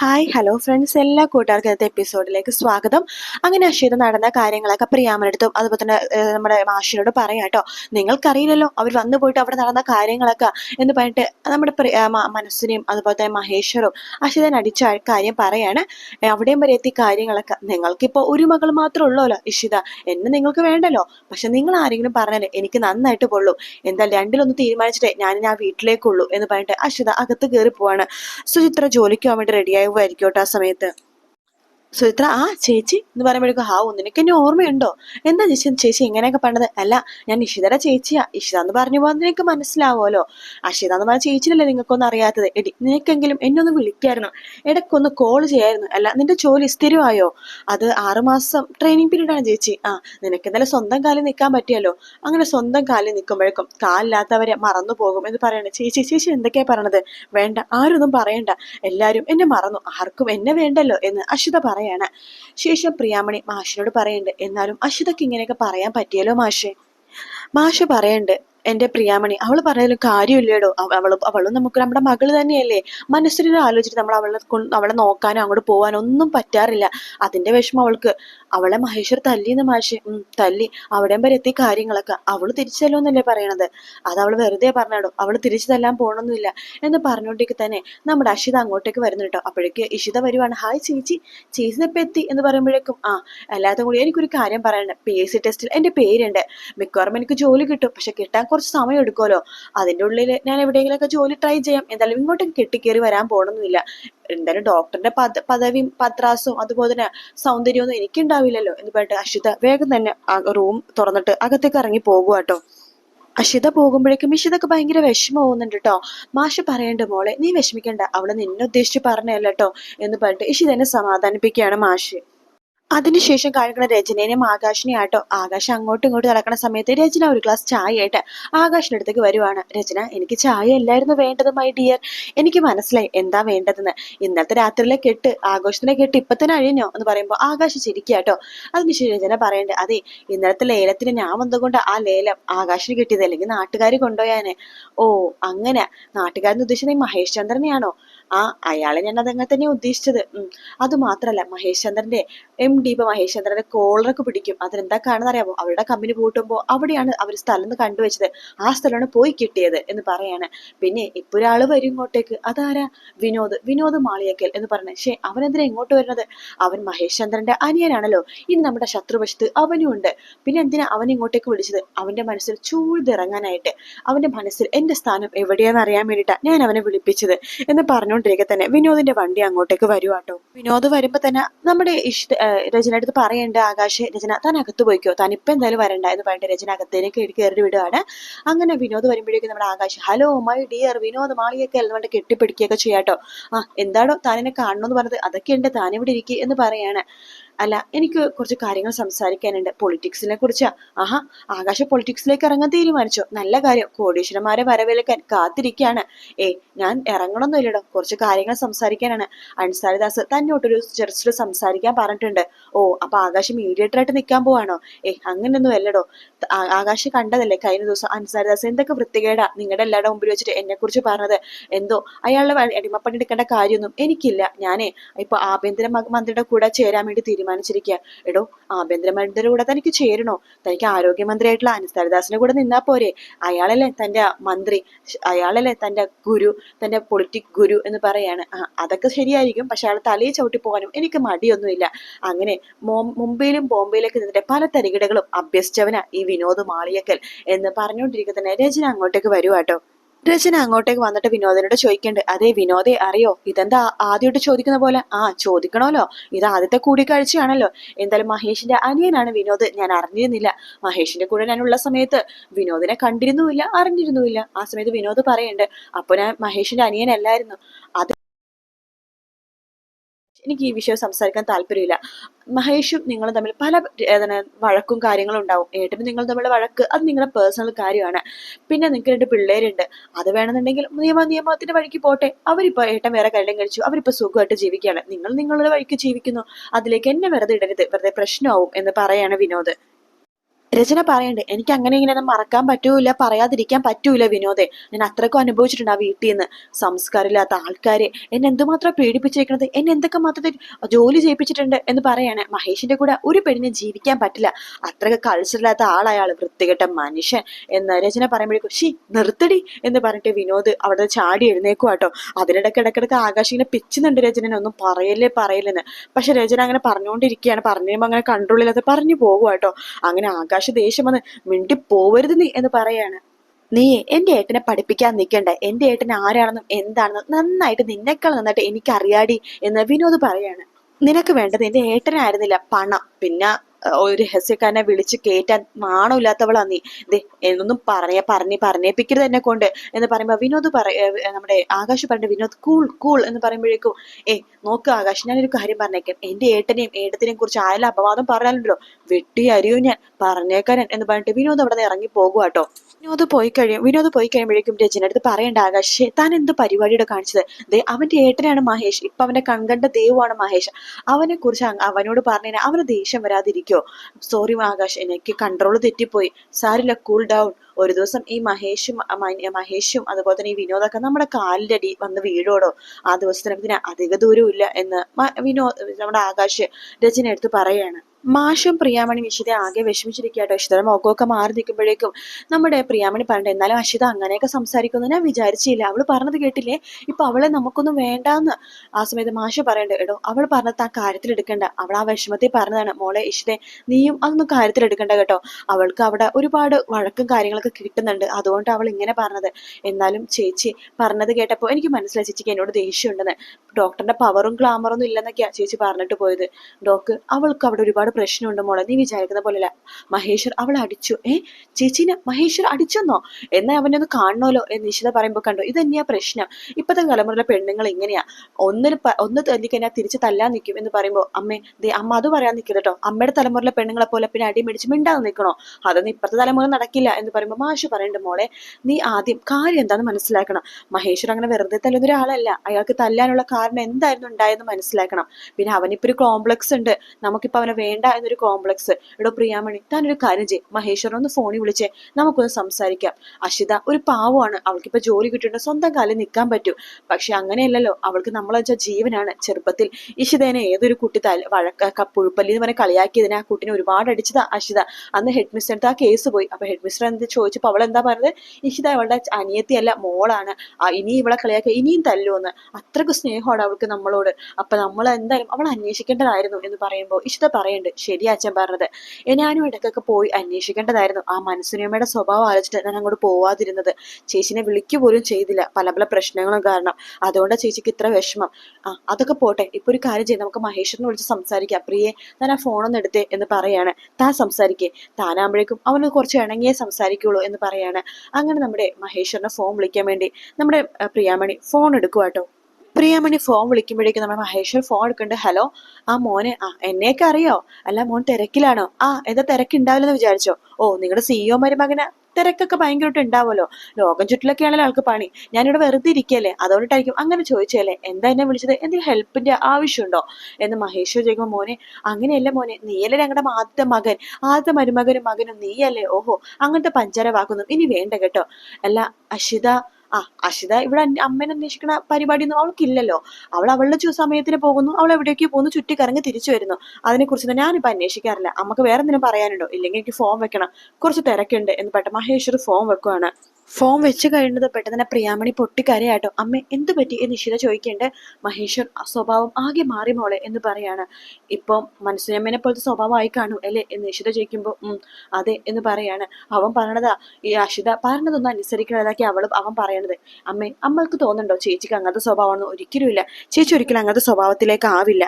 Hi hello friends എല്ലാ കൂട്ടുകാർക്കും ഇന്നത്തെ എപ്പിസോഡിലേക്ക് സ്വാഗതം. അങ്ങനെ അശ്വത നടന്ന കാര്യങ്ങളൊക്കെ പ്രിയാമനടുത്തും അതുപോലെ തന്നെ നമ്മുടെ മാഷിനോട് പറയാം കേട്ടോ. നിങ്ങൾക്കറിയില്ലല്ലോ അവർ വന്നു പോയിട്ട് അവിടെ നടന്ന കാര്യങ്ങളൊക്കെ എന്ന് പറഞ്ഞിട്ട് നമ്മുടെ മനസ്സിനെയും അതുപോലെ തന്നെ മഹേശ്വറും അശ്വതൻ അടിച്ച കാര്യം പറയാണ്. അവിടെയും വരെ എത്തി കാര്യങ്ങളൊക്കെ നിങ്ങൾക്കിപ്പോൾ ഒരു മകൾ മാത്രമേ ഉള്ളൂല്ലോ ഇഷിത. എന്നെ നിങ്ങൾക്ക് വേണ്ടല്ലോ. പക്ഷെ നിങ്ങൾ ആരെങ്കിലും പറഞ്ഞാൽ എനിക്ക് നന്നായിട്ട് കൊള്ളും എന്തായാലും രണ്ടിലൊന്ന് തീരുമാനിച്ചിട്ടേ ഞാൻ ഞാൻ വീട്ടിലേക്കുള്ളൂ എന്ന് പറഞ്ഞിട്ട് അശ്വത അകത്ത് കയറി പോവാണ്. സുചിത്ര ജോലിക്ക് പോകാൻ വേണ്ടി റെഡിയാകുമായിരിക്കും കേട്ടോ ആ സമയത്ത്. സുചിത്ര ആ ചേച്ചി എന്ന് പറയുമ്പോഴേക്കും ഹാ നിനക്ക് എന്നെ ഓർമ്മയുണ്ടോ? എന്താ ചേച്ചി ചേച്ചി ഇങ്ങനെയൊക്കെ പറഞ്ഞത്? അല്ല ഞാൻ ഇഷിതയുടെ ചേച്ചിയാ. ഇഷിത എന്ന് പറഞ്ഞു പോകാൻ നിനക്ക് മനസ്സിലാവുമല്ലോ. അഷിത എന്ന് പറഞ്ഞ ചേച്ചിനല്ലേ നിങ്ങൾക്കൊന്നും അറിയാത്തത്. എടി നിനക്കെങ്കിലും എന്നെ ഒന്ന് വിളിക്കായിരുന്നു. ഇടയ്ക്കൊന്ന് കോൾ ചെയ്യായിരുന്നു. അല്ല നിന്റെ ജോലി സ്ഥിരമായോ? അത് ആറുമാസം ട്രെയിനിങ് പീരീഡ് ആണ് ചേച്ചി. ആ നിനക്ക് എന്തായാലും സ്വന്തം കാലിൽ നിൽക്കാൻ പറ്റിയല്ലോ. അങ്ങനെ സ്വന്തം കാലിൽ നിൽക്കുമ്പോഴേക്കും കാലില്ലാത്തവരെ മറന്നു പോകും എന്ന് പറയണേ. ചേച്ചി ചേച്ചി എന്തൊക്കെയാ പറയണത്? വേണ്ട ആരൊന്നും പറയണ്ട. എല്ലാരും എന്നെ മറന്നു. ആർക്കും എന്നെ വേണ്ടല്ലോ എന്ന് അഷിത പറയാണ്. ശേഷം പ്രിയാമണി മാഷിനോട് പറയുന്നുണ്ട് എന്നാലും അശ്വതക്ക് ഇങ്ങനെയൊക്കെ പറയാൻ പറ്റിയല്ലോ മാഷെ. മാഷ് പറയണ്ട് എന്റെ പ്രിയാമണി അവൾ പറയുന്നതിലും കാര്യമില്ലേടോ? അവൾ അവളും നമുക്ക് നമ്മുടെ മകൾ തന്നെയല്ലേ? മനസ്സിലൊരു ആലോചിച്ചിട്ട് നമ്മൾ അവളെ അവളെ നോക്കാനോ അങ്ങോട്ട് പോകാനോ ഒന്നും പറ്റാറില്ല. അതിന്റെ വിഷമം അവൾക്ക്. അവളെ മഹേശ്വർ തല്ലിന്ന് മാഷി. തല്ലി. അവിടെയും വരെ എത്തി കാര്യങ്ങളൊക്കെ. തിരിച്ചല്ലോ എന്നല്ലേ പറയണത്? അത് അവൾ വെറുതെ പറഞ്ഞാടോ? അവൾ തിരിച്ചു തല്ലാൻ പോകണമെന്നില്ല എന്ന് പറഞ്ഞോണ്ടേക്ക് തന്നെ നമ്മുടെ അഷിത അങ്ങോട്ടേക്ക് വരുന്നു കേട്ടോ. അപ്പോഴേക്ക് ഇഷിത വരുവാണ്. ഹായ് ചേച്ചി. ചേച്ചി ഇപ്പൊ എത്തി? എന്ന് പറയുമ്പോഴേക്കും ആ അല്ലാതെ കൂടി എനിക്കൊരു കാര്യം പറയാനുണ്ട്. പി എസ് സി ടെസ്റ്റിൽ എന്റെ പേരുണ്ട്. മിക്കവാറും എനിക്ക് ജോലി കിട്ടും. പക്ഷെ കിട്ടാൻ കുറച്ച് സമയം എടുക്കുമല്ലോ? അതിന്റെ ഉള്ളിൽ ഞാൻ എവിടെയെങ്കിലുമൊക്കെ ജോലി ട്രൈ ചെയ്യാം. എന്തായാലും ഇങ്ങോട്ടും കെട്ടിക്കേറി വരാൻ പോകണമെന്നില്ല എന്തായാലും ഡോക്ടറിന്റെ പദ പദവിയും പത്രാസും അതുപോലെ തന്നെ സൗന്ദര്യമൊന്നും എനിക്കുണ്ടാവില്ലല്ലോ എന്ന് പറഞ്ഞിട്ട് അഷിത വേഗം തന്നെ റൂം തുറന്നിട്ട് അകത്തേക്ക് ഇറങ്ങി പോകുക കേട്ടോ അഷിത പോകുമ്പോഴേക്കും ഇഷിതക്ക് ഭയങ്കര വിഷമമാവുന്നുണ്ട് കേട്ടോ മാഷ് പറയണ്ട മോളെ നീ വിഷമിക്കണ്ട. അവൾ നിന്നെ ഉദ്ദേശിച്ച് പറഞ്ഞല്ല കേട്ടോ എന്ന് പറഞ്ഞിട്ട് ഇഷിതനെ സമാധാനിപ്പിക്കുകയാണ് മാഷ്. അതിനുശേഷം കഴിക്കുന്ന രചനേനെയും ആകാശിനെയും ആട്ടോ ആകാശം അങ്ങോട്ടും ഇങ്ങോട്ടും നടക്കുന്ന സമയത്ത് രചന ഒരു ഗ്ലാസ് ചായ ആയിട്ട് ആകാശിന്റെ അടുത്തേക്ക് വരുവാണ്. രചന എനിക്ക് ചായ അല്ലായിരുന്നു വേണ്ടത് മൈ ഡിയർ എനിക്ക് മനസ്സിലായി. എന്താ വേണ്ടതെന്ന്? ഇന്നത്തെ രാത്രിയിലെ കെട്ട് ആഘോഷത്തിനെ കെട്ട് ഇപ്പൊ തന്നെ അഴിഞ്ഞോ? എന്ന് പറയുമ്പോൾ ആകാശ് ചിരിക്കാട്ടോ. കേട്ടോ അതിനുശേഷം രചന പറയണ്ടേ അതെ ഇന്നലത്തെ ലേലത്തിന് ഞാൻ വന്നുകൊണ്ട് ആ ലേലം ആകാശിന് കിട്ടിയത് അല്ലെങ്കിൽ നാട്ടുകാർ കൊണ്ടുപോയാനെ. ഓ അങ്ങനെ. നാട്ടുകാരെന്ന് ഉദ്ദേശിച്ചത് മഹേഷ് ചന്ദ്രനെയാണോ? ആ അയാളെ ഞാൻ അതങ്ങനെ തന്നെ ഉദ്ദേശിച്ചത്. അത് മാത്രല്ല മഹേഷ് ചന്ദ്രന്റെ എം ഡി ഇപ്പൊ മഹേഷ് ചന്ദ്രന്റെ കോളറൊക്കെ പിടിക്കും. അതിനെന്താ കാണുന്ന അറിയാമോ അവരുടെ കമ്പനി പൂട്ടുമ്പോൾ അവിടെയാണ് അവർ സ്ഥലം കണ്ടുവച്ചത്. ആ സ്ഥലമാണ് പോയി കിട്ടിയത് എന്ന് പറയാണ്. പിന്നെ ഇപ്പൊ ഒരാൾ വരും ഇങ്ങോട്ടേക്ക്. അതാരാ? വിനോദ്. വിനോദ് മാളിയക്കൽ എന്ന് പറഞ്ഞ. ശേ അവനെന്തിനാ ഇങ്ങോട്ട് വരുന്നത്? അവൻ മഹേഷ് ചന്ദ്രന്റെ അനിയനാണല്ലോ. ഇനി നമ്മുടെ ശത്രുവശത്ത് അവനും ഉണ്ട്. പിന്നെ എന്തിനാ അവൻ ഇങ്ങോട്ടേക്ക് വിളിച്ചത്? അവന്റെ മനസ്സിൽ ചൂഴ്തിറങ്ങാനായിട്ട്. അവന്റെ മനസ്സിൽ എന്റെ സ്ഥാനം എവിടെയാന്ന് അറിയാൻ വേണ്ടിയിട്ടാ ഞാൻ അവനെ വിളിപ്പിച്ചത് എന്ന് പറഞ്ഞുകൊണ്ടിരിക്കെ തന്നെ വിനോദിന്റെ വണ്ടി അങ്ങോട്ടേക്ക് വരുവാട്ടോ വിനോദ് വരുമ്പോ തന്നെ നമ്മുടെ ഇഷ്ട രചന അടുത്ത് പറയേണ്ട ആകാശ് രചന താൻ അകത്ത് പോയിക്കോ? താൻ ഇപ്പൊ എന്തായാലും വരണ്ട എന്ന് പറഞ്ഞിട്ട് രചന അകത്തേക്ക് കയറി വിടുവാണ്. അങ്ങനെ വിനോദ് വരുമ്പോഴേക്കും നമ്മുടെ Akash hello my dear Vinod മാളിയൊക്കെ എന്ന് കെട്ടിപ്പിടിക്കുകയൊക്കെ ചെയ്യാട്ടോ ആ എന്താണോ താനെന്നെ കാണണമെന്ന് പറഞ്ഞത്? അതൊക്കെ ഉണ്ട് താൻ ഇവിടെ ഇരിക്കുക എന്ന് പറയാണ്. അല്ല എനിക്ക് കുറച്ച് കാര്യങ്ങൾ സംസാരിക്കാനുണ്ട്. പൊളിറ്റിക്സിനെ കുറിച്ചാ. ആഹാ ആകാശ പൊളിറ്റിക്സിലേക്ക് ഇറങ്ങാൻ തീരുമാനിച്ചോ. നല്ല കാര്യം കോടീശ്വരന്മാരെ വരവേൽക്കാൻ കാത്തിരിക്കുകയാണ് ഏ ഞാൻ ഇറങ്ങണമെന്നില്ലടോ കുറച്ച് കാര്യങ്ങൾ സംസാരിക്കാനാണ്. അൻസാരിദാസ് തന്നോട്ടൊരു ജസ്റ്റ് സംസാരിക്കാൻ പറഞ്ഞിട്ടുണ്ട്. ഓ അപ്പൊ ആകാശ് മീഡിയേറ്ററായിട്ട് നിൽക്കാൻ പോവാണോ? ഏ അങ്ങനെയൊന്നും അല്ലടോ. ആകാശ് കണ്ടതല്ലേ കഴിഞ്ഞ ദിവസം അൻസാരിദാസ് എന്തൊക്കെ വൃത്തികേടാ? നിങ്ങളുടെ എല്ലാവരുടെ മുമ്പിൽ വെച്ചിട്ട് എന്നെ കുറിച്ച് പറഞ്ഞത്. എന്തോ അയാളുടെ അടിമപ്പണി എടുക്കേണ്ട കാര്യമൊന്നും എനിക്കില്ല. ഞാനേ ഇപ്പൊ ആഭ്യന്തര മന്ത്രിയുടെ കൂടെ ചേരാൻ വേണ്ടി തീരുമാനിച്ചിരിക്കുക എടോ ആഭ്യന്തരമന്ത്രിയുടെ കൂടെ തനിക്ക് ചേരണോ? തനിക്ക് ആരോഗ്യമന്ത്രിയായിട്ടുള്ള അൻസാരിദാസിന്റെ കൂടെ നിന്നാ പോരെ. അയാളല്ലേ തന്റെ മന്ത്രി അയാളല്ലേ തന്റെ ഗുരു തന്റെ പൊളിറ്റിക് ഗുരു എന്ന് പറയാണ്. അതൊക്കെ ശരിയായിരിക്കും പക്ഷെ അയാൾ തലയിൽ ചവിട്ടി പോകാനും എനിക്ക് മടിയൊന്നുമില്ല. അങ്ങനെ മുംബൈയിലും ബോംബെയിലൊക്കെ നിന്നിട്ട് പല തരികിടകളും അഭ്യസിച്ചവനാ ഈ വിനോദ് മാളിയക്കൽ എന്ന് പറഞ്ഞുകൊണ്ടിരിക്കെ തന്നെ രചന അങ്ങോട്ടേക്ക് വരുവാട്ടോ രചന അങ്ങോട്ടേക്ക് വന്നിട്ട് വിനോദനോട് ചോദിക്കണ്ട് അതെ വിനോദേ അറിയോ? ഇതെന്താ ആദ്യമായിട്ട് ചോദിക്കുന്ന പോലെ? ആ ചോദിക്കണമല്ലോ ഇത് ആദ്യത്തെ കൂടിക്കാഴ്ചയാണല്ലോ. എന്തായാലും മഹേഷിന്റെ അനിയനാണ് വിനോദ്. ഞാൻ അറിഞ്ഞിരുന്നില്ല. മഹേഷിന്റെ കൂടെ ഞാനുള്ള സമയത്ത് വിനോദിനെ കണ്ടിരുന്നുമില്ല അറിഞ്ഞിരുന്നുമില്ല. ആ സമയത്ത് വിനോദ് പറയണ്ട് അപ്പൊ ഞാൻ മഹേഷിന്റെ അനിയനല്ലായിരുന്നു. അത് എനിക്ക് ഈ വിഷയം സംസാരിക്കാൻ താല്പര്യമില്ല. മഹേഷും നിങ്ങളും തമ്മിൽ പല വഴക്കും കാര്യങ്ങളും ഉണ്ടാവും. ഏട്ടനും നിങ്ങൾ തമ്മിലുള്ള വഴക്ക് അത് നിങ്ങളുടെ പേഴ്സണൽ കാര്യമാണ്. പിന്നെ നിങ്ങൾക്ക് രണ്ട് പിള്ളേരുണ്ട്. അത് വേണമെന്നുണ്ടെങ്കിൽ നിയമ നിയമത്തിന്റെ വഴിക്ക് പോട്ടെ. അവരിപ്പോൾ ഏട്ടൻ വേറെ കല്യാണം കഴിച്ചു. അവരിപ്പോൾ സുഖമായിട്ട് ജീവിക്കുകയാണ്. നിങ്ങൾ നിങ്ങളുടെ വഴിക്ക് ജീവിക്കുന്നു. അതിലേക്ക് എന്നെ വെറുതെ ഇടരുത്. വെറുതെ പ്രശ്നമാവും എന്ന് പറയാണ് വിനോദ്. രചന പറയണ്ടേ എനിക്ക് അങ്ങനെ ഇങ്ങനെ മറക്കാൻ പറ്റൂല പറയാതിരിക്കാൻ പറ്റൂല വിനോദേ. ഞാൻ അത്രക്കും അനുഭവിച്ചിട്ടുണ്ട് ആ വീട്ടിൽ നിന്ന് സംസ്കാരമില്ലാത്ത ആൾക്കാരെ എന്നെ എന്തുമാത്രം പീഡിപ്പിച്ചേക്കണത്? എന്നെ എന്തൊക്കെ മാത്രത്തിൽ ജോലി ചെയ്യിപ്പിച്ചിട്ടുണ്ട്? എന്ന് പറയാണ് മഹേഷിന്റെ കൂടെ ഒരു പെണ്ണിനെ ജീവിക്കാൻ പറ്റില്ല. അത്രയ്ക്ക് കൾച്ചറില്ലാത്ത ആളയാൾ വൃത്തികെട്ട മനുഷ്യൻ എന്ന് രചന പറയുമ്പോഴേക്കും ഷീ നിർത്തടി എന്ന് പറഞ്ഞിട്ട് വിനോദ് അവിടെ ചാടി എഴുന്നേക്കും കേട്ടോ. അതിനിടയ്ക്ക് ഇടയ്ക്കിടയ്ക്ക് ആകാശം ഇങ്ങനെ പിച്ചുന്നുണ്ട് രചനനെ. ഒന്നും പറയല്ലേ പറയില്ലെന്ന്. പക്ഷെ രചന അങ്ങനെ പറഞ്ഞുകൊണ്ടിരിക്കുകയാണ്. പറഞ്ഞു അങ്ങനെ കൺട്രോൾ ഇല്ലാതെ പറഞ്ഞു പോകും കേട്ടോ. അങ്ങനെ ആകാശ് ദേഷ്യം വന്ന് മിണ്ടി പോവരുത് നീ എന്ന് പറയാണ്. നീ എന്റെ ഏട്ടനെ പഠിപ്പിക്കാൻ നിൽക്കണ്ട. എന്റെ ഏട്ടൻ ആരാണെന്നും എന്താണെന്നും നന്നായിട്ട് നിന്നെക്കാൾ നന്നായിട്ട് എനിക്കറിയാടി എന്ന് വിനോദ് പറയാണ്. നിനക്ക് വേണ്ടത് എന്റെ ഏട്ടനായിരുന്നില്ല. പണം. പിന്നെ ഒരു രഹസ്യക്കാരനെ വിളിച്ച് കേറ്റാൻ നാണമില്ലാത്തവളാ നീ. ദേ എന്നൊന്നും പറഞ്ഞ പറഞ്ഞ് പറഞ്ഞേപ്പിക്കരുത് എന്നെ കൊണ്ട് എന്ന് പറയുമ്പോ വിനോദ് പറ നമ്മുടെ ആകാശ് പറഞ്ഞ വിനോദ് കൂൾ കൂൾ എന്ന് പറയുമ്പോഴേക്കും ഏ നോക്ക് ആകാശ് ഞാനൊരു കാര്യം പറഞ്ഞേക്കാം. എന്റെ ഏട്ടനെയും ഏട്ടത്തിനെയും കുറിച്ച് ആയാലും അപവാദം പറഞ്ഞാലുണ്ടല്ലോ? വെട്ടി അരിയോ ഞാൻ. പറഞ്ഞേക്കാരൻ എന്ന് പറഞ്ഞിട്ട് വിനോദ് അവിടെ നിന്ന് ഇറങ്ങി പോകുക കേട്ടോ വിനോദ് പോയി കഴിയും വിനോദ് പോയി കഴിയുമ്പോഴേക്കും രചന അടുത്ത് പറയേണ്ട ആകാശ് താൻ എന്ത് പരിപാടിയുടെ കാണിച്ചത്? ദേ അവന്റെ ഏട്ടനാണ് മഹേഷ്. ഇപ്പൊ അവന്റെ കൺകണ്ട ദൈവമാണ് മഹേഷ്. അവനെ കുറിച്ച് അവനോട് പറഞ്ഞു അവന് ദേഷ്യം വരാതിരിക്കോ. സോറി ആകാശ് എനിക്ക് കൺട്രോൾ തെറ്റിപ്പോയി. സാരില്ല കൂൾ ഡൗൺ ഒരു ദിവസം ഈ മഹേഷും മഹേഷും അതുപോലെ തന്നെ ഈ വിനോദൊക്കെ നമ്മുടെ കാലിന്റെ അടി വന്ന് വീഴോടോ. ആ ദിവസത്തിന് അധിക ദൂരവും ഇല്ല എന്ന് വിനോദ് നമ്മുടെ ആകാശ് രചന എടുത്ത് പറയാണ്. മാഷും പ്രിയാമണി വിശുദ്ധ ആകെ വിഷമിച്ചിരിക്കട്ടോ ഇഷ്ടം മുഖമൊക്കെ മാറി നിൽക്കുമ്പോഴേക്കും നമ്മുടെ പ്രിയാമണി പറഞ്ഞിട്ട് എന്നാലും അഷിത അങ്ങനെയൊക്കെ സംസാരിക്കുന്നു ഞാൻ വിചാരിച്ചില്ല. അവൾ പറഞ്ഞത് കേട്ടില്ലേ? ഇപ്പൊ അവളെ നമുക്കൊന്നും വേണ്ടാന്ന്. ആ സമയത്ത് മാഷ് പറയണ്ട എടോ അവൾ പറഞ്ഞത് ആ കാര്യത്തിൽ എടുക്കണ്ട. അവൾ ആ വിഷമത്തിൽ പറഞ്ഞതാണ്. മോളെ ഇഷ്ടേ നീയും അതൊന്നും കാര്യത്തിൽ എടുക്കണ്ട കേട്ടോ. അവൾക്ക് അവിടെ ഒരുപാട് വഴക്കും കാര്യങ്ങളൊക്കെ കിട്ടുന്നുണ്ട്. അതുകൊണ്ട് അവൾ ഇങ്ങനെ പറഞ്ഞത്. എന്നാലും ചേച്ചി പറഞ്ഞത് കേട്ടപ്പോൾ എനിക്ക് മനസ്സിലായി. ചേച്ചിക്ക് എന്നോട് ദേഷ്യമുണ്ടെന്ന് ഡോക്ടറിന്റെ പവറും ഗ്ലാമറൊന്നും ഇല്ലെന്നൊക്കെയാ ചേച്ചി പറഞ്ഞിട്ട് പോയത്. ഡോക്ടർ അവൾക്ക് അവിടെ ഒരുപാട് പ്രശ്നമുണ്ട് മോളെ. നീ വിചാരിക്കുന്ന പോലെയല്ല. മഹേശ്വർ അവളെ അടിച്ചു. ഏ ചേച്ചീനെ മഹേശ്വർ അടിച്ചെന്നോ? എന്നാ അവനെ ഒന്ന് കാണണമല്ലോ എന്ന് നിശിത പറയുമ്പോൾ കണ്ടോ. ഇത് തന്നെയാ പ്രശ്നം? ഇപ്പത്തെ തലമുറയിലെ പെണ്ണുങ്ങൾ ഇങ്ങനെയാ. ഒന്നിന് ഒന്ന് തല്ലിക്കഴിഞ്ഞാൽ തിരിച്ച് തല്ലാൻ നിൽക്കും എന്ന് പറയുമ്പോൾ അമ്മേ ദേ അമ്മ അത് പറയാൻ നിൽക്കരുത് കേട്ടോ അമ്മയുടെ തലമുറയിലെ പെണ്ണുങ്ങളെ പോലെ പിന്നെ അടി മേടിച്ച് മിണ്ടാതെ നിൽക്കണോ അതൊന്നും ഇപ്പത്തെ തലമുറ നടക്കില്ല എന്ന് പറയുമ്പോൾ മാഷ് പറയണ്ട മോളെ നീ ആദ്യം കാര്യം എന്താന്ന് മനസ്സിലാക്കണം. മഹേശ്വർ അങ്ങനെ വെറുതെ തല്ലുന്ന ഒരാളല്ല. അയാൾക്ക് തല്ലാനുള്ള കാരണം എന്തായിരുന്നു ഉണ്ടായെന്ന് മനസ്സിലാക്കണം. പിന്നെ അവനിപ്പോ ഒരു കോംപ്ലക്സ് ഉണ്ട്. നമുക്കിപ്പോ അവനെ വേണ്ട എന്നൊരു കോംപ്ലക്സ് എടോ പ്രിയാമണി താൻ ഒരു കാര്യം ചെയ്യും. മഹേശ്വരൻ ഒന്ന് ഫോണിൽ വിളിച്ചേ. നമുക്കൊന്ന് സംസാരിക്കാം. അഷിത ഒരു പാവമാണ്. അവൾക്കിപ്പോ ജോലി കിട്ടിയിട്ട് സ്വന്തം കാലിൽ നിൽക്കാൻ പറ്റും. പക്ഷെ അങ്ങനെയല്ലല്ലോ. അവൾക്ക് നമ്മളെ വെച്ചാൽ ജീവനാണ് ചെറുപ്പത്തിൽ. ഇഷിതേനെ ഏതൊരു കുട്ടി തല വഴക്ക പുഴുപ്പല്ലി എന്ന് പറഞ്ഞ കളിയാക്കിയതിനെ ആ കുട്ടിനെ ഒരുപാട് അടിച്ചതാ അഷിത അന്ന് ഹെഡ് മിസ്റ്റർ അടുത്ത് ആ കേസ് പോയി. അപ്പൊ ഹെഡ് മിസ്റ്റർ എന്ത് ചോദിച്ചപ്പോ അവൾ എന്താ പറഞ്ഞത്? ഇഷിത അവളുടെ അനിയത്തിയല്ല മോളാണ്. ഇനി ഇവളെ കളിയാക്കി ഇനിയും തല്ലുമെന്ന് അത്രയ്ക്ക് സ്നേഹമാണ് അവൾക്ക് നമ്മളോട്. അപ്പൊ നമ്മൾ എന്തായാലും അവൾ അന്വേഷിക്കേണ്ടതായിരുന്നു എന്ന് പറയുമ്പോൾ ഇഷിത ശരി അച്ഛൻ പറഞ്ഞത് ഞാനും ഇടയ്ക്കൊക്കെ പോയി അന്വേഷിക്കേണ്ടതായിരുന്നു. ആ മനസ്സിനുമയുടെ സ്വഭാവം ആലോചിച്ചിട്ട് ഞാൻ അങ്ങോട്ട് പോവാതിരുന്നത്. ചേച്ചിനെ വിളിക്കു പോലും ചെയ്തില്ല. പല പല പ്രശ്നങ്ങളും കാരണം. അതുകൊണ്ടാണ് ചേച്ചിക്ക് ഇത്ര വിഷമം. ആ അതൊക്കെ പോട്ടെ. ഇപ്പൊ ഒരു കാര്യം ചെയ്യാം. നമുക്ക് മഹേശ്വരനെ വിളിച്ച് സംസാരിക്കാം. പ്രിയെ ഞാൻ ആ ഫോണൊന്ന് എടുത്തേ എന്ന് പറയാണ്. താൻ സംസാരിക്കേ. താനാകുമ്പോഴേക്കും അവന് കുറച്ച് ഇണങ്ങിയേ സംസാരിക്കുള്ളൂ എന്ന് പറയാണ്. അങ്ങനെ നമ്മുടെ മഹേശ്വരനെ ഫോൺ വിളിക്കാൻ വേണ്ടി നമ്മുടെ പ്രിയാമണി ഫോൺ എടുക്കുക കേട്ടോ പ്രിയാമണി ഫോൺ വിളിക്കുമ്പോഴേക്കും നമ്മുടെ മഹേശ്വർ ഫോൺ എടുക്കുന്നുണ്ട്. ഹലോ ആ മോനെ ആ എന്നെയൊക്കെ അറിയോ? അല്ല മോൻ തിരക്കിലാണോ? ആ എന്താ തിരക്കുണ്ടാവില്ലെന്ന് വിചാരിച്ചോ? ഓ നിങ്ങളുടെ സിഇഒ മരുമകന് തിരക്കൊക്കെ ഭയങ്കരമായിട്ട് ഉണ്ടാവുമല്ലോ. ലോകം ചുറ്റിലൊക്കെ ആണല്ലോ ആൾക്ക് പണി. ഞാനിവിടെ വെറുതെ ഇരിക്കുകയല്ലേ? അതുകൊണ്ടിട്ടായിരിക്കും അങ്ങനെ ചോദിച്ചല്ലേ എന്താ എന്നെ വിളിച്ചത്? എന്തെങ്കിലും ഹെൽപ്പിന്റെ ആവശ്യമുണ്ടോ? എന്ന് മഹേശ്വർ ചോദിക്കുമ്പോൾ മോനെ അങ്ങനെയല്ല മോനെ? നീയല്ലേ ഞങ്ങളുടെ ആദ്യത്തെ മകൻ? ആദ്യത്തെ മരുമകനും മകനും നീയല്ലേ? ഓഹോ അങ്ങനത്തെ പഞ്ചാര വാക്കൊന്നും ഇനി വേണ്ട കേട്ടോ. അല്ല അഷിത ആ അഷിത ഇവിടെ അമ്മേനെ അന്വേഷിക്കുന്ന പരിപാടിയൊന്നും അവൾക്കില്ലല്ലോ. അവൾ അവളുടെ സമയത്തിന് പോകുന്നു. അവൾ എവിടേക്കോ പോകുന്നു. ചുറ്റിക്കറങ്ങി തിരിച്ചു വരുന്നു. അതിനെക്കുറിച്ച് ഞാനിപ്പോ അന്വേഷിക്കാറില്ല. അമ്മയ്ക്ക് വേറെ എന്തെങ്കിലും പറയാനുണ്ടോ? ഇല്ലെങ്കിൽ എനിക്ക് ഫോം വെക്കണം. കുറച്ച് തിരക്കുണ്ട് എന്ന് പെട്ട മഹേശ്വർ ഫോം വെക്കുവാണ്. ഫോം വെച്ച് കഴിയുന്നത് പെട്ടെന്ന് പ്രിയാമണി പൊട്ടിക്കരയാട്ടോ. അമ്മ എന്ത് പറ്റി? എന്ന് ഇഷിത ചോദിക്കേണ്ട മഹേശ്വർ സ്വഭാവം ആകെ മാറി മോളെ എന്ന് പറയാണ്. ഇപ്പം മനസ്സിനമ്മേനെ പോലത്തെ സ്വഭാവമായി കാണൂ അല്ലേ? എന്ന് ഇഷിത ചോദിക്കുമ്പോൾ അതെ എന്ന് പറയാണ്. അവൻ പറയണതാ ഈ അഷിത പറഞ്ഞതൊന്നും അനുസരിക്കണതാക്കി അവളും അവൻ പറയണത്. അമ്മേ അമ്മൾക്ക് തോന്നുന്നുണ്ടോ? ചേച്ചിക്ക് അങ്ങനത്തെ സ്വഭാവമൊന്നും ഒരിക്കലും ഇല്ല ചേച്ചി ഒരിക്കലും അങ്ങനത്തെ സ്വഭാവത്തിലേക്ക് ആവില്ല.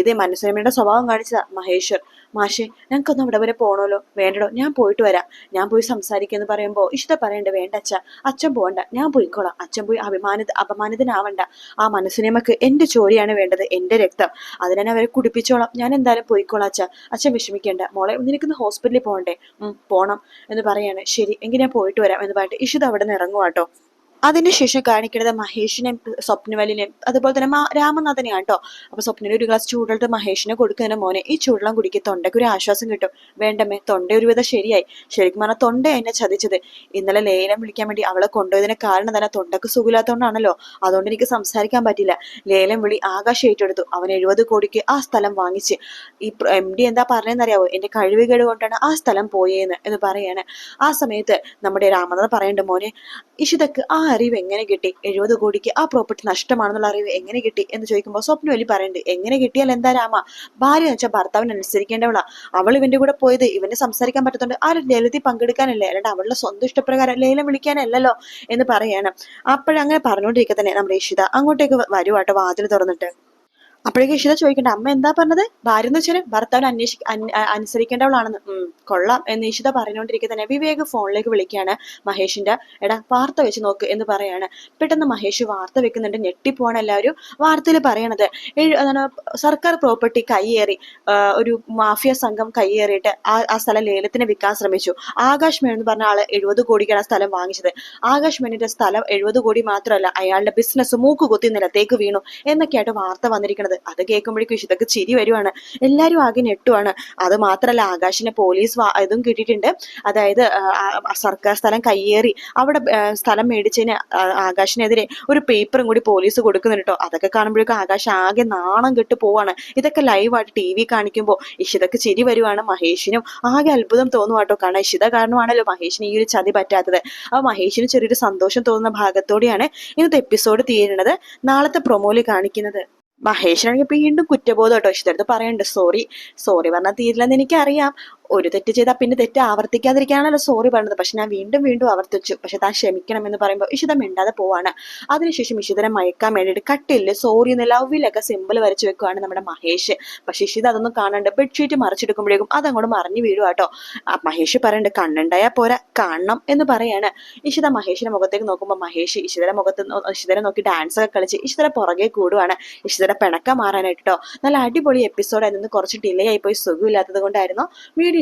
ഇതേ മനസ്സിനമ്മയുടെ സ്വഭാവം കാണിച്ചതാ മഹേശ്വർ. മാഷെ ഞങ്ങൾക്കൊന്ന് അവിടെ വരെ പോകണമല്ലോ വേണ്ടടോ ഞാൻ പോയിട്ട് വരാം. ഞാൻ പോയി സംസാരിക്കുമെന്ന് പറയുമ്പോൾ ഇഷ്ട പറയണ്ട വേണ്ട അച്ഛ. അച്ഛൻ പോകണ്ട ഞാൻ പോയിക്കോളാം. അച്ഛൻ പോയി അഭിമാനിത അപമാനിതനാവണ്ട. ആ മനസ്സിനമ്മക്ക് എന്റെ ചോരയാണ് വേണ്ടത് എന്റെ രക്തം. അതിനെ അവരെ കുടിപ്പിച്ചോളാം. ഞാൻ എന്തായാലും പോയിക്കോളാം അച്ഛ. അച്ഛൻ വിഷമിക്കേണ്ട. മോളെ നിനക്കിന്ന് ഹോസ്പിറ്റലിൽ പോകണ്ടേ? പോകണം എന്ന് പറയാണ്. ശരി എങ്കിൽ ഞാൻ പോയിട്ട് വരാം എന്ന് പറഞ്ഞിട്ട് ഇഷിത അവിടെ നിന്ന് ഇറങ്ങുവാട്ടോ. അതിനുശേഷം കാണിക്കുന്നത് മഹേഷിനെയും സ്വപ്നവലിനെയും അതുപോലെ തന്നെ രാമനാഥനെയാണ് കേട്ടോ അപ്പൊ സ്വപ്നയിൽ ഒരു ഗ്ലാസ് ചൂടുള്ളത് മഹേഷിനെ കൊടുക്കുന്നതിന് മോനെ. ഈ ചൂടെല്ലാം കുടിക്ക്. തൊണ്ടയ്ക്ക് ഒരു ആശ്വാസം കിട്ടും. വേണ്ടമേ തൊണ്ട ഒരുവിധം ശരിയായി. ശരിക്കും പറഞ്ഞാൽ തൊണ്ട എന്നെ ചതിച്ചത്. ഇന്നലെ ലേലം വിളിക്കാൻ വേണ്ടി അവളെ കൊണ്ടുപോയതിന് കാരണം തന്നെ തൊണ്ടക്ക് സുഖമില്ലാത്തതുകൊണ്ടാണല്ലോ അതുകൊണ്ട് എനിക്ക് സംസാരിക്കാൻ പറ്റില്ല ലേലം വിളി ആകാശം ഏറ്റെടുത്തു. അവൻ എഴുപത് കോടിക്ക് ആ സ്ഥലം വാങ്ങിച്ച്. ഈ എം ഡി എന്താ പറഞ്ഞതെന്നറിയാവോ? എന്റെ കഴിവുകേട് കൊണ്ടാണ് ആ സ്ഥലം പോയേന്ന് എന്ന് പറയാണ്. ആ സമയത്ത് നമ്മുടെ രാമനാഥ് പറയണ്ട മോനെ ഇഷിതക്ക് ആ അറിവ് എങ്ങനെ കിട്ടി? എഴുപത് കോടിക്ക് ആ പ്രോപ്പർട്ടി നഷ്ടമാണെന്നുള്ള അറിവ് എങ്ങനെ കിട്ടി എന്ന് ചോദിക്കുമ്പോൾ സ്വപ്ന വലി പറയുന്നുണ്ട് എങ്ങനെ കിട്ടിയാൽ എന്താ രാമ? ഭാര്യ എന്ന് വെച്ചാൽ ഭർത്താവിന് അനുസരിക്കേണ്ടവളാ. അവൾ ഇവന്റെ കൂടെ പോയത് ഇവന് സംസാരിക്കാൻ പറ്റത്തുണ്ട് ആ ലേലത്തിൽ പങ്കെടുക്കാനല്ലേ? അല്ലാണ്ട് അവളുടെ സ്വന്തം ഇഷ്ടപ്രകാരം ലേലം വിളിക്കാനല്ലല്ലോ? എന്ന് പറയാണ്. അപ്പോഴങ്ങനെ പറഞ്ഞുകൊണ്ടിരിക്കെ തന്നെ നമ്മുടെ ഇഷിത. അങ്ങോട്ടേക്ക് വരുവാട്ടോ വാതിൽ തുറന്നിട്ട്. അപ്പോഴേക്കും ഇഷിത ചോദിക്കണ്ട അമ്മ എന്താ പറഞ്ഞത്? ഭാര്യ എന്ന് വെച്ചാൽ ഭർത്താവിനെ അന്വേഷി അനുസരിക്കേണ്ടവളാണെന്ന്. കൊള്ളാം എന്ന് ഇഷിത പറഞ്ഞുകൊണ്ടിരിക്കുന്ന വിവേക് ഫോണിലേക്ക് വിളിക്കുകയാണ് മഹേഷിന്റെ. എടാ വാർത്ത വെച്ച് നോക്ക് എന്ന് പറയാണ്. പെട്ടെന്ന് മഹേഷ് വാർത്ത വെക്കുന്നുണ്ട് ഞെട്ടിപ്പോവാണ് എല്ലാവരും. വാർത്തയിൽ പറയണത് സർക്കാർ പ്രോപ്പർട്ടി കയ്യേറി ഒരു മാഫിയ സംഘം കയ്യേറിയിട്ട് ആ ആ സ്ഥലം ലേലത്തിന് വിൽക്കാൻ ശ്രമിച്ചു. ആകാശ് മേൻ എന്ന് പറഞ്ഞ ആൾ എഴുപത് കോടിക്കാണ് സ്ഥലം വാങ്ങിച്ചത്. ആകാശ് മേനിന്റെ സ്ഥലം എഴുപത് കോടി മാത്രമല്ല അയാളുടെ ബിസിനസ് മൂക്ക് കുത്തി നിലത്തേക്ക് വീണു എന്നൊക്കെയായിട്ട് വാർത്ത വന്നിരിക്കുന്നത് അത് കേൾക്കുമ്പോഴേക്കും വിശുദ്ധക്ക് ചിരി വരുവാണ്. എല്ലാവരും ആകെ ഞെട്ടുവാണ്. അത് മാത്രമല്ല ആകാശിനെ പോലീസ് ഇതും കിട്ടിയിട്ടുണ്ട്. അതായത് സർക്കാർ സ്ഥലം കയ്യേറി അവിടെ സ്ഥലം മേടിച്ചതിന് ആകാശിനെതിരെ ഒരു പേപ്പറും കൂടി പോലീസ് കൊടുക്കുന്നുണ്ട് കേട്ടോ അതൊക്കെ കാണുമ്പോഴേക്കും ആകാശ് ആകെ നാണം കെട്ട് പോവാണ്. ഇതൊക്കെ ലൈവായിട്ട് ടി വി കാണിക്കുമ്പോൾ ഇഷിതക്ക് ചിരി വരുവാണ് മഹേഷിനും. ആകെ അത്ഭുതം തോന്നുവാട്ടോ കാരണം ഇഷിത കാരണമാണല്ലോ മഹേഷിന് ഈ ഒരു ചതി പറ്റാത്തത്. അപ്പൊ മഹേഷിന് ചെറിയൊരു സന്തോഷം തോന്നുന്ന ഭാഗത്തോടെയാണ് ഇന്നത്തെ എപ്പിസോഡ് തീരുന്നത്. നാളത്തെ പ്രൊമോയിൽ കാണിക്കുന്നത്. മഹേഷിനാണെങ്കിൽ വീണ്ടും കുറ്റബോധം കേട്ടോ ഇഷ്ടത്ത് പറയണ്ട. സോറി സോറി പറഞ്ഞാൽ തീരില്ലെന്ന് എനിക്കറിയാം. ഒരു തെറ്റ് ചെയ്താൽ പിന്നെ തെറ്റ് ആവർത്തിക്കാതിരിക്കാനല്ലോ സോറി പറഞ്ഞത്. പക്ഷെ ഞാൻ വീണ്ടും വീണ്ടും ആവർത്തിച്ചു. പക്ഷെ താൻ ക്ഷമിക്കണം എന്ന് പറയുമ്പോൾ ഇഷിത മിണ്ടാതെ പോവാണ്. അതിനുശേഷം ഇഷിതനെ മയക്കാൻ വേണ്ടിയിട്ട് കട്ടിൽ സോറി എന്ന് ലവിലൊക്കെ സിമ്പിൾ വരച്ചു വെക്കുവാണ് നമ്മുടെ മഹേഷ്. പക്ഷെ ഇഷിത അതൊന്നും കാണാണ്ട് ബെഡ്ഷീറ്റ് മറിച്ചെടുക്കുമ്പോഴേക്കും അതങ്ങോട്ട് മറിഞ്ഞു വീഴുക കേട്ടോ മഹേഷ് പറയണ്ട് കണ്ണുണ്ടായാൽ പോരാ കാണണം എന്ന് പറയാണ്. ഇഷിത മഹേഷിന്റെ മുഖത്തേക്ക് നോക്കുമ്പോൾ മഹേഷ് ഇഷിതയുടെ മുഖത്ത് ഇഷിതരെ നോക്കി ഡാൻസ് ഒക്കെ കളിച്ച് ഇഷിതയുടെ പുറകെ കൂടുവാണ്. ഇഷിതയുടെ പിണക്കം മാറാനായിട്ട് നല്ല അടിപൊളി എപ്പിസോഡായിരുന്നു കുറച്ച് ഡിലേ പോയി. സുഖമില്ലാത്തത് കൊണ്ടായിരുന്നു. വീഡിയോ